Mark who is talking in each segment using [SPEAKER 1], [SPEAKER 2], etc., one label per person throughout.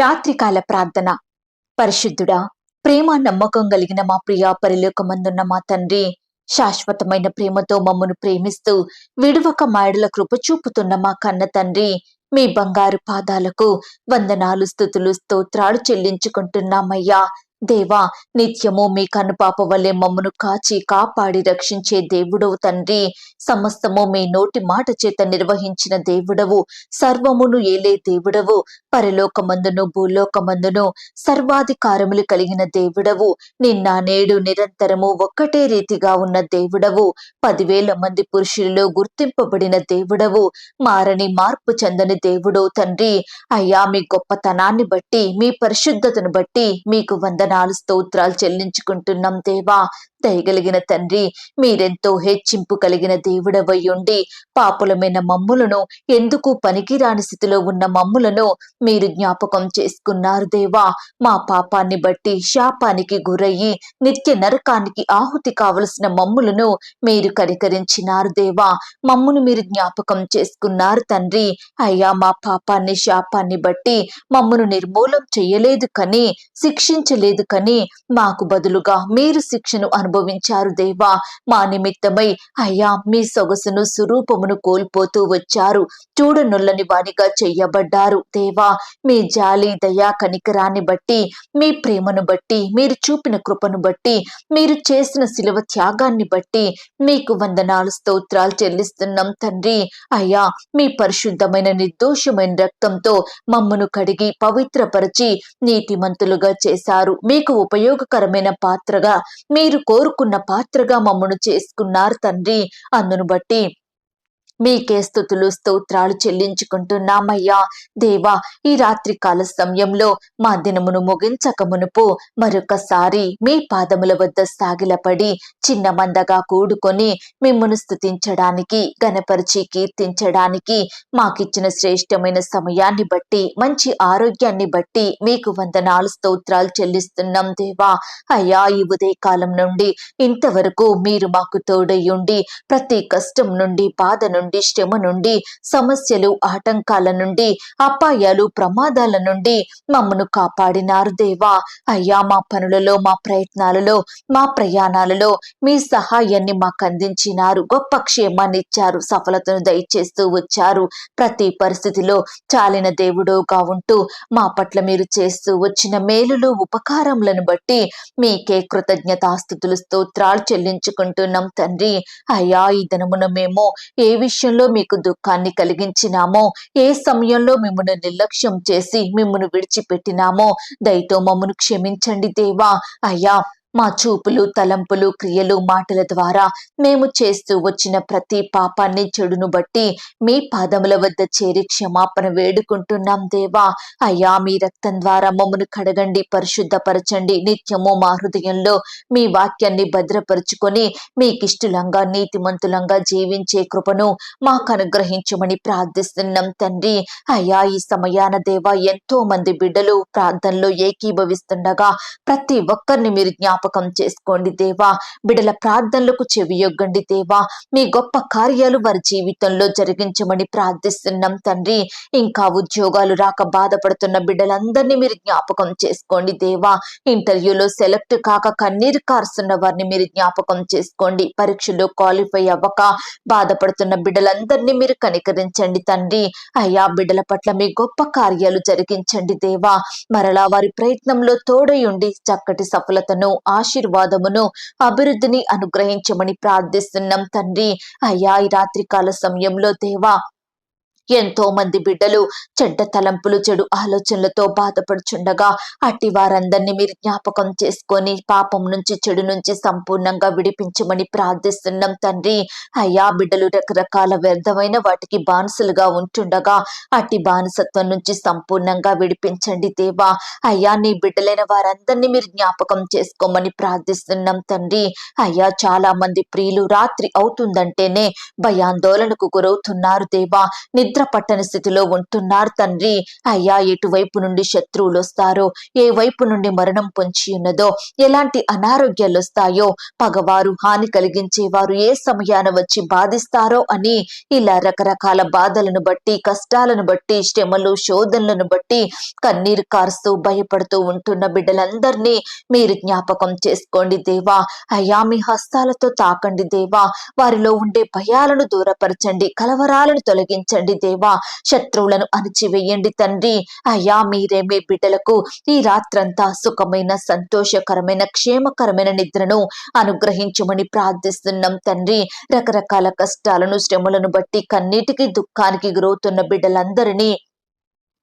[SPEAKER 1] రాత్రికాల ప్రార్థన. పరిశుద్ధుడా ప్రేమ నమ్మకం కలిగిన మా ప్రియ పరిలోకమందున్న మా తండ్రి శాశ్వతమైన ప్రేమతో మమ్మను ప్రేమిస్తూ విడువక మాయడుల కృప చూపుతున్న మా కన్న తండ్రి మీ బంగారు పాదాలకు వందనాలు స్థుతులు స్తోత్రాలు చెల్లించుకుంటున్నామయ్యా. దేవా నిత్యము మీ కనుపాప వల్లే మమ్మను కాచి కాపాడి రక్షించే దేవుడవు తండ్రి. సమస్తము మీ నోటి మాట చేత నిర్వహించిన దేవుడవు. సర్వమును ఏలే దేవుడవు. పరలోకమందును భూలోకమందును సర్వాధికారములు కలిగిన దేవుడవు. నిన్న నేడు నిరంతరము ఒక్కటే రీతిగా ఉన్న దేవుడవు. పదివేల మంది పురుషులలో గుర్తింపబడిన దేవుడవు. మారని మార్పు చెందని దేవుడవు తండ్రి. అయ్యా మీ గొప్పతనాన్ని బట్టి మీ పరిశుద్ధతను బట్టి మీకు వందనాలు స్తోత్రాలు చెల్లించుకుంటున్నాం దేవా. దయగలిగిన తండ్రి మీరెంతో హెచ్చింపు కలిగిన దేవుడవై ఉండి పాపులమైన మమ్ములను ఎందుకు పనికిరాని స్థితిలో ఉన్న మమ్ములను మీరు జ్ఞాపకం చేసుకున్నారు దేవా. మా పాపాన్ని బట్టి శాపానికి గురయ్యి నిత్య నరకానికి ఆహుతి కావలసిన మమ్ములను మీరు కనికరించినారు దేవా. మమ్మును మీరు జ్ఞాపకం చేసుకున్నారు తండ్రి. అయ్యా మా పాపాన్ని శాపాన్ని బట్టి మమ్మను నిర్మూలం చేయలేదు కానీ శిక్షించలేదు కానీ మాకు బదులుగా మీరు శిక్షను అనుభవించారు దేవా. మా నిమిత్తమై అయ్యా మీ సొగసును స్వరూపమును కోల్పోతూ వచ్చారు. చూడనుల్లని వానిగా చెయ్యబడ్డారు దేవా. మీ జాలి దయా కనికరాన్ని బట్టి మీ ప్రేమను బట్టి మీరు చూపిన కృపను బట్టి మీరు చేసిన శిలువ త్యాగాన్ని బట్టి మీకు వందనాలు స్తోత్రాలు చెల్లిస్తున్నాం తండ్రి. అయ్యా మీ పరిశుద్ధమైన నిర్దోషమైన రక్తంతో మమ్మను కడిగి పవిత్రపరిచి నీతిమంతులుగా చేశారు. మీకు ఉపయోగకరమైన పాత్రగా మీరు కోరుకున్న పాత్రగా మమ్మను చేసుకున్నారు తండ్రి. అందును బట్టి మీకే స్థుతులు స్తోత్రాలు చెల్లించుకుంటున్నామయ్యా. దేవా ఈ రాత్రి కాల సమయంలో మా దినమును ముగించక మునుపు మరొకసారి మీ పాదముల వద్ద సాగిలపడి చిన్న మందగా కూడుకొని మిమ్మను స్థుతించడానికి గణపరిచి కీర్తించడానికి మాకిచ్చిన శ్రేష్టమైన సమయాన్ని బట్టి మంచి ఆరోగ్యాన్ని బట్టి మీకు వందనాలు స్తోత్రాలు చెల్లిస్తున్నాం దేవా. అయ్యా ఈ ఉదయ కాలం నుండి ఇంతవరకు మీరు మాకు తోడయ్యుండి ప్రతి కష్టం నుండి బాధ నుండి శ్రమ నుండి సమస్యలు ఆటంకాల నుండి అపాయాలు ప్రమాదాల నుండి మమ్మను కాపాడినారు దేవా. అయ్యా మా పనులలో మా ప్రయత్నాలలో మా ప్రయాణాలలో మీ సహాయాన్ని మాకు అందించినారు. గొప్ప క్షేమాన్ని ఇచ్చారు. సఫలతను దయచేస్తూ వచ్చారు. ప్రతి పరిస్థితిలో చాలిన దేవుడుగా ఉంటూ మా పట్ల మీరు చేస్తూ వచ్చిన మేలులు ఉపకారములను బట్టి మీకే కృతజ్ఞతాస్థుతులు స్తోత్రాలు చెల్లించుకుంటున్నాం తండ్రి. అయ్యా ఈ దినమున మేము ఏ విషయం విషయంలో మీకు దుఃఖాన్ని కలిగించినామో ఏ సమయంలో మిమ్మను నిర్లక్ష్యం చేసి మిమ్మను విడిచిపెట్టినామో దయతో మమ్మను క్షమించండి దేవా. అయ్యా మా చూపులు తలంపులు క్రియలు మాటల ద్వారా మేము చేస్తూ వచ్చిన ప్రతి పాపాన్ని చెడును బట్టి మీ పాదముల వద్ద చేరి క్షమాపణ వేడుకుంటున్నాం దేవా. అయ్యా మీ రక్తం ద్వారా మమ్మను కడగండి పరిశుద్ధపరచండి. నిత్యము మా హృదయంలో మీ వాక్యాన్ని భద్రపరుచుకొని మీకిష్టులంగా నీతిమంతులంగా జీవించే కృపను మాకు అనుగ్రహించమని ప్రార్థిస్తున్నాం తండ్రి. అయ్యా ఈ సమయాన దేవా ఎంతో మంది బిడ్డలు ప్రార్థనలో ఏకీభవిస్తుండగా ప్రతి ఒక్కరిని మీరు జ్ఞాపకం చేసుకోండి దేవా. బిడల ప్రార్థనలకు చెవియొగ్గండి దేవా. మీ గొప్ప కార్యాలు వారి జీవితంలో జరిగించమని ప్రార్థిస్తున్నాం తండ్రి. ఇంకా ఉద్యోగాలు రాక బాధపడుతున్న బిడ్డలందరినీ మీరు జ్ఞాపకం చేసుకోండి దేవా. ఇంటర్వ్యూలో సెలెక్ట్ కాక కన్నీరు కారుస్తున్న వారిని మీరు జ్ఞాపకం చేసుకోండి. పరీక్షలో క్వాలిఫై అవ్వక బాధపడుతున్న బిడ్డలందరినీ మీరు కనికరించండి తండ్రి. అయ్యా బిడ్డల పట్ల మీ గొప్ప కార్యాలు జరిగించండి దేవా. మరలా వారి ప్రయత్నంలో తోడయుండి చక్కటి సఫలతను ఆశీర్వాదమును అభివృద్ధిని అనుగ్రహించమని ప్రార్థిస్తున్నాం తండ్రి. అయ్యా ఈ రాత్రికాల సమయంలో దేవా ఎంతో మంది బిడ్డలు చెడ్డ తలంపులు చెడు ఆలోచనలతో బాధపడుచుండగా అట్టి వారందరినీ మీరు జ్ఞాపకం చేసుకొని పాపం నుంచి చెడు నుంచి సంపూర్ణంగా విడిపించమని ప్రార్థిస్తున్నాం తండ్రి. అయ్యా బిడ్డలు రకరకాల వ్యర్థమైన వాటికి బానిసలుగా ఉంటుండగా అట్టి బానిసత్వం నుంచి సంపూర్ణంగా విడిపించండి దేవా. అయ్యా నీ బిడ్డలైన వారందరినీ మీరు జ్ఞాపకం చేసుకోమని ప్రార్థిస్తున్నాం తండ్రి. అయ్యా చాలా మంది ప్రియులు రాత్రి అవుతుందంటేనే భయాందోళనకు గురవుతున్నారు దేవా. నిద్ర నిద్ర పట్టని స్థితిలో ఉంటున్నారు తండ్రి. అయ్యా ఎటువైపు నుండి శత్రువులు వస్తారో ఏ వైపు నుండి మరణం పొంచి ఉన్నదో ఎలాంటి అనారోగ్యాలు వస్తాయో పగవారు హాని కలిగించేవారు ఏ సమయాన వచ్చి బాధిస్తారో అని ఇలా రకరకాల బాధలను బట్టి కష్టాలను బట్టి శ్రమలు శోధనలను బట్టి కన్నీరు కారుస్తూ భయపడుతూ ఉంటున్న బిడ్డలందరినీ మీరు జ్ఞాపకం చేసుకోండి దేవా. అయ్యా మీ హస్తాలతో తాకండి దేవా. వారిలో ఉండే భయాలను దూరపరచండి కలవరాలను తొలగించండి దేవా. శత్రువులను అణిచివేయండి తండ్రి. అయ్యా మీరే మీ బిడ్డలకు ఈ రాత్రంతా సుఖమైన సంతోషకరమైన క్షేమకరమైన నిద్రను అనుగ్రహించమని ప్రార్థిస్తున్నాం తండ్రి. రకరకాల కష్టాలను శ్రమలను బట్టి కన్నీటికి దుఃఖానికి గురవుతున్న బిడ్డలందరినీ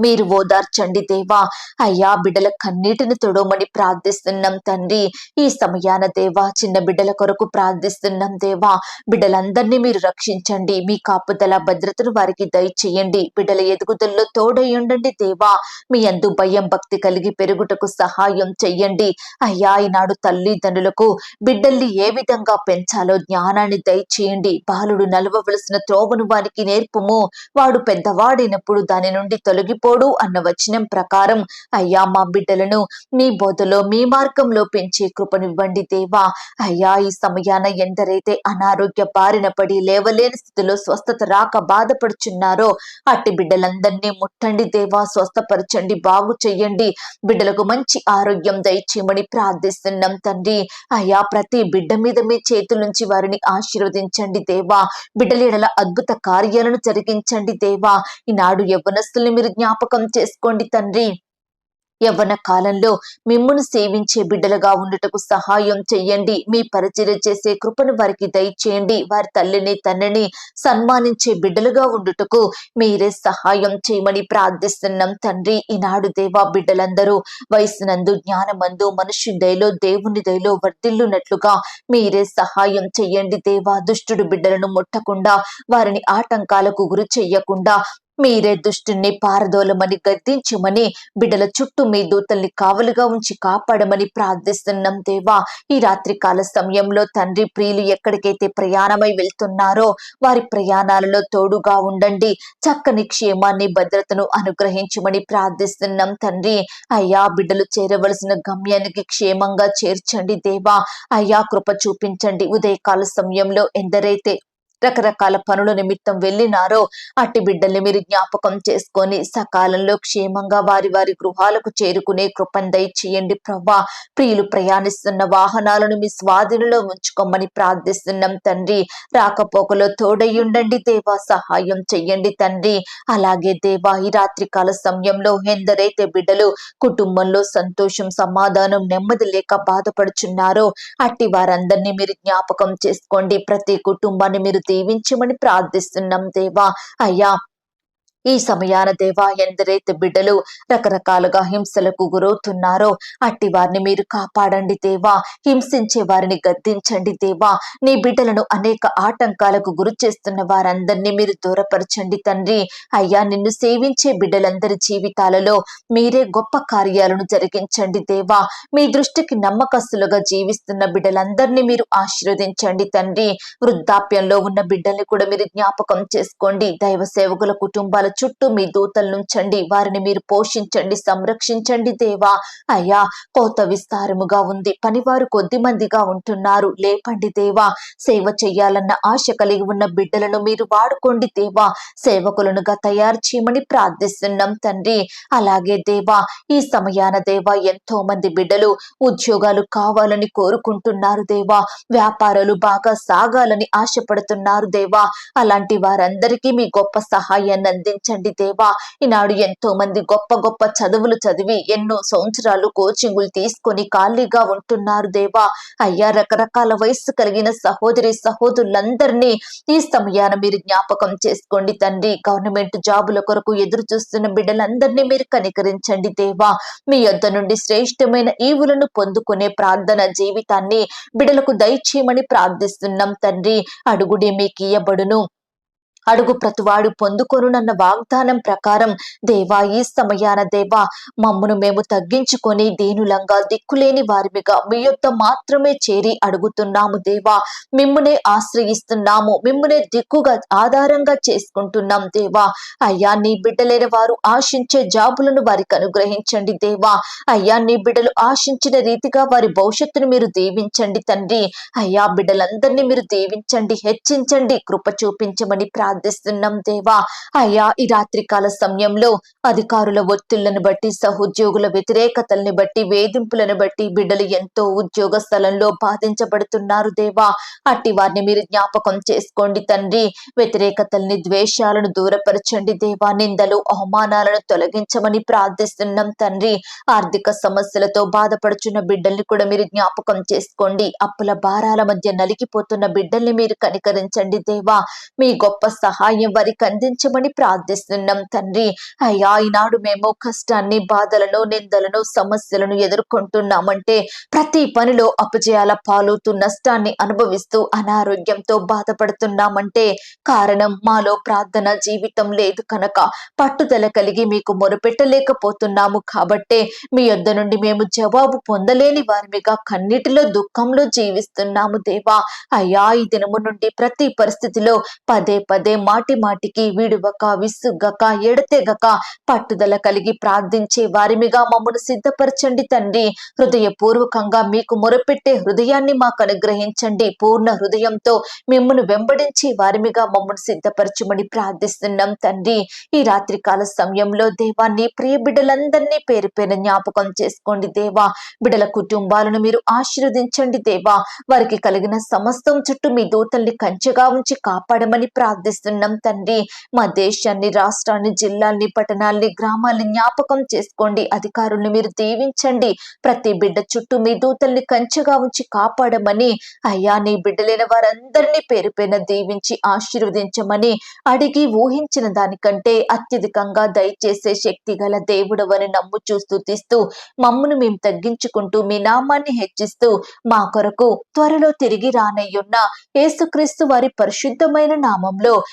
[SPEAKER 1] మీరు ఓదార్చండి దేవా. అయ్యా బిడ్డల కన్నీటిని తొడవమని ప్రార్థిస్తున్నాం తండ్రి. ఈ సమయాన దేవా చిన్న బిడ్డల కొరకు ప్రార్థిస్తున్నాం దేవా. బిడ్డలందరినీ మీరు రక్షించండి. మీ కాపుదల భద్రతను వారికి దయచేయండి. బిడ్డల ఎదుగుదలలో తోడై ఉండండి దేవా. మీ అందు భయం భక్తి కలిగి పెరుగుటకు సహాయం చెయ్యండి. అయ్యా ఈనాడు తల్లిదండ్రులకు బిడ్డల్ని ఏ విధంగా పెంచాలో జ్ఞానాన్ని దయచేయండి. బాలుడు నలవవలసిన త్రోవను వారికి నేర్పుము. వాడు పెద్దవాడైనప్పుడు దాని నుండి తొలగి తొలగిపోడు అన్న వచనం ప్రకారం అయ్యా మా బిడ్డలను మీ బోధలో మీ మార్గంలో పెంచే కృపనివ్వండి దేవా. అయ్యా ఈ సమయాన ఎందరైతే అనారోగ్య బారిన పడి లేవలేని స్థితిలో స్వస్థత రాక బాధపడుచున్నారో అట్టి బిడ్డలందరినీ ముట్టండి దేవా స్వస్థపరచండి బాగు చెయ్యండి బిడ్డలకు మంచి ఆరోగ్యం దయచేయమని ప్రార్థిస్తున్నాం తండ్రి. అయ్యా ప్రతి బిడ్డ మీద మీ చేతుల నుంచి వారిని ఆశీర్వదించండి దేవా. బిడ్డలీడల అద్భుత కార్యాలను జరిగించండి దేవా. ఈనాడు యవ్వనస్తుల్ని మీరు జ్ఞాపకం చేసుకోండి తండ్రి. యవ్వన కాలంలో మిమ్మును సేవించే బిడ్డలుగా ఉండటకు సహాయం చెయ్యండి. మీ పరిచయం చేసే కృపను వారికి దయచేయండి. వారి తల్లిని తండ్రిని సన్మానించే బిడ్డలుగా ఉండుటకు మీరే సహాయం చేయమని ప్రార్థిస్తున్నాం తండ్రి. ఈనాడు దేవా బిడ్డలందరూ వయసునందు జ్ఞానమందు మనుష్య దయలో దేవుని దయలో వర్ధిల్లునట్లుగా మీరే సహాయం చెయ్యండి. దేవా దుష్టుడు బిడ్డలను ముట్టకుండా వారిని ఆటంకాలకు గురి చెయ్యకుండా మీరే దుష్టుని పారదోలమని గద్దించమని బిడ్డల చుట్టూ మీ దూతల్ని కావలుగా ఉంచి కాపాడమని ప్రార్థిస్తున్నాం దేవా. ఈ రాత్రి కాల సమయంలో తండ్రి ప్రియులు ఎక్కడికైతే ప్రయాణమై వెళ్తున్నారో వారి ప్రయాణాలలో తోడుగా ఉండండి. చక్కని క్షేమాన్ని భద్రతను అనుగ్రహించమని ప్రార్థిస్తున్నాం తండ్రి. అయ్యా బిడ్డలు చేరవలసిన గమ్యానికి క్షేమంగా చేర్చండి దేవా. అయ్యా కృప చూపించండి. ఉదయకాల సమయంలో ఎందరైతే రకరకాల పనుల నిమిత్తం వెళ్ళినారో అట్టి బిడ్డల్ని మీరు జ్ఞాపకం చేసుకొని సకాలంలో క్షేమంగా వారి వారి గృహాలకు చేరుకునే కృపను దయచేయండి ప్రవ్వా ప్రియులు ప్రయాణిస్తున్న వాహనాలను మీ స్వాధీనంలో ఉంచుకోమని ప్రార్థిస్తున్నాం తండ్రి. రాకపోకలో తోడయ్యుండండి దేవా సహాయం చెయ్యండి తండ్రి. అలాగే దేవా ఈ రాత్రికాల సమయంలో ఎందరైతే బిడ్డలు కుటుంబంలో సంతోషం సమాధానం నెమ్మది లేక బాధపడుచున్నారో అట్టి వారందరినీ మీరు జ్ఞాపకం చేసుకోండి. ప్రతి కుటుంబాన్ని మీరు దీవించమని ప్రార్థిస్తున్నాం దేవా. అయ్యా ఈ సమయాన దేవా ఎందరైతే బిడ్డలు రకరకాలుగా హింసలకు గురవుతున్నారో అట్టి వారిని మీరు కాపాడండి దేవా. హింసించే వారిని గద్దించండి దేవా. నీ బిడ్డలను అనేక ఆటంకాలకు గురి చేస్తున్న వారందరినీ మీరు దూరపరచండి తండ్రి. అయ్యా నిన్ను సేవించే బిడ్డలందరి జీవితాలలో మీరే గొప్ప కార్యాలను జరిగించండి దేవా. మీ దృష్టికి నమ్మకస్తులుగా జీవిస్తున్న బిడ్డలందరినీ మీరు ఆశీర్వదించండి తండ్రి. వృద్ధాప్యంలో ఉన్న బిడ్డల్ని కూడా మీరు జ్ఞాపకం చేసుకోండి. దైవ సేవకుల కుటుంబాల చుట్టూ మీ దూతలనుంచండి వారిని మీరు పోషించండి సంరక్షించండి దేవా. అయ్యా కోత విస్తారముగా ఉంది పనివారు కొద్ది మందిగా ఉంటున్నారు. లేపండి దేవా సేవ చెయ్యాలన్న ఆశ కలిగి ఉన్న బిడ్డలను మీరు వాడుకోండి దేవా. సేవకులనుగా తయారు చేయమని ప్రార్థిస్తున్నాం తండ్రి. అలాగే దేవా ఈ సమయాన దేవా ఎంతో మంది బిడ్డలు ఉద్యోగాలు కావాలని కోరుకుంటున్నారు దేవా. వ్యాపారాలు బాగా సాగాలని ఆశపడుతున్నారు దేవా. అలాంటి వారందరికీ మీ గొప్ప సహాయాన్ని అందించండి దేవా ఈనాడు ఎంతో మంది గొప్ప గొప్ప చదువులు చదివి ఎన్నో సంవత్సరాలు కోచింగులు తీసుకొని ఖాళీగా ఉంటున్నారు దేవా. అయ్యా రకరకాల వయస్సు కలిగిన సహోదరి సహోదరులందరినీ ఈ సమయాన మీరు జ్ఞాపకం చేసుకోండి తండ్రి. గవర్నమెంట్ జాబుల కొరకు ఎదురు చూస్తున్న బిడ్డలందరినీ మీరు కనికరించండి దేవా. మీ యొద్ద నుండి శ్రేష్టమైన ఈవులను పొందుకునే ప్రార్థన జీవితాన్ని బిడలకు దయచేయమని ప్రార్థిస్తున్నాం తండ్రి. అడుగుడే మీకు ఇయ్యబడును అడుగు ప్రతివాడు పొందుకొనునన్న వాగ్దానం ప్రకారం దేవా ఈ సమయాన దేవా మమ్మును మేము తగ్గించుకొని దీనులంగా దిక్కులేని వారిమిగా మీ యొక్క మాత్రమే చేరి అడుగుతున్నాము దేవా. మిమ్మునే ఆశ్రయిస్తున్నాము మిమ్మునే దిక్కుగా ఆధారంగా చేసుకుంటున్నాం దేవా. అయ్యా నీ బిడ్డలైన వారు ఆశించే జాబులను వారికి అనుగ్రహించండి దేవా. అయ్యా నీ బిడ్డలు ఆశించిన రీతిగా వారి భవిష్యత్తును మీరు దీవించండి తండ్రి. అయ్యా బిడ్డలందరినీ మీరు దీవించండి హెచ్చించండి కృప చూపించమని ప్రార్థిస్తున్నాం దేవా. అయ్యా ఈ రాత్రికాల సమయంలో అధికారుల ఒత్తిళ్ళను బట్టి సహోద్యోగుల వ్యతిరేకతల్ని బట్టి వేధింపులను బట్టి బిడ్డలు ఎంతో ఉద్యోగ స్థలంలో బాధించబడుతున్నారు దేవా. అట్టి వారిని మీరు జ్ఞాపకం చేసుకోండి తండ్రి. వ్యతిరేకతల్ని ద్వేషాలను దూరపరచండి దేవా. నిందలు అవమానాలను తొలగించమని ప్రార్థిస్తున్నాం తండ్రి. ఆర్థిక సమస్యలతో బాధపడుచున్న బిడ్డల్ని కూడా మీరు జ్ఞాపకం చేసుకోండి. అప్పుల భారాల మధ్య నలిగిపోతున్న బిడ్డల్ని మీరు కనికరించండి దేవా. మీ గొప్ప సహాయం వారికి అందించమని ప్రార్థిస్తున్నాం తండ్రి. అయ్యా ఈనాడు మేము కష్టాన్ని బాధలను నిందలను సమస్యలను ఎదుర్కొంటున్నామంటే ప్రతి పనిలో అపజయాల పాలవుతూ నష్టాన్ని అనుభవిస్తూ అనారోగ్యంతో బాధపడుతున్నామంటే కారణం మాలో ప్రార్థన జీవితం లేదు కనుక. పట్టుదల కలిగి మీకు మొరపెట్టలేకపోతున్నాము కాబట్టే మీ యొద్ద నుండి మేము జవాబు పొందలేని వారిమిగా కన్నిటిలో దుఃఖంలో జీవిస్తున్నాము దేవా. అయ్యా ఈ దినము నుండి ప్రతి పరిస్థితిలో పదే పదే మాటి మాటికి విడువక విసుగ్గక ఎడతెగక పట్టుదల కలిగి ప్రార్థించే వారిమిగా మమ్మను సిద్ధపరచండి తండ్రి. హృదయపూర్వకంగా మీకు మొరపెట్టే హృదయాన్ని మాకు అనుగ్రహించండి. పూర్ణ హృదయంతో మిమ్మల్ని వెంబడించి వారిమిగా మమ్మను సిద్ధపరచమని ప్రార్థిస్తున్నాం తండ్రి. ఈ రాత్రికాల సమయంలో దేవా నీ ప్రియ బిడ్డలందరినీ పేరు పేరు జ్ఞాపకం చేసుకోండి దేవా. బిడ్డల కుటుంబాలను మీరు ఆశీర్వదించండి దేవా. వారికి కలిగిన సమస్తం చుట్టూ మీ దూతల్ని కంచెగా ఉంచి కాపాడమని ప్రార్థిస్తున్నాం తండ్రి. మా దేశాన్ని రాష్ట్రాన్ని జిల్లాల్ని పట్టణాల్ని గ్రామాల్ని జ్ఞాపకం చేసుకోండి. అధికారుల్ని మీరు దీవించండి. ప్రతి బిడ్డ చుట్టూ మీ దూతల్ని కంచెగా ఉంచి కాపాడమని అయ్యా నీ బిడ్డలైన వారందరినీ పేరు పైన దీవించి ఆశీర్వదించమని అడిగి ఊహించిన దానికంటే అత్యధికంగా దయచేసే శక్తి గల దేవుడవని నమ్ము చూస్తూ తీస్తూ మమ్మును మేము తగ్గించుకుంటూ మీ నామాన్ని హెచ్చిస్తూ మా కొరకు త్వరలో తిరిగి రానయ్యున్న యేసుక్రీస్తు వారి పరిశుద్ధమైన నామంలో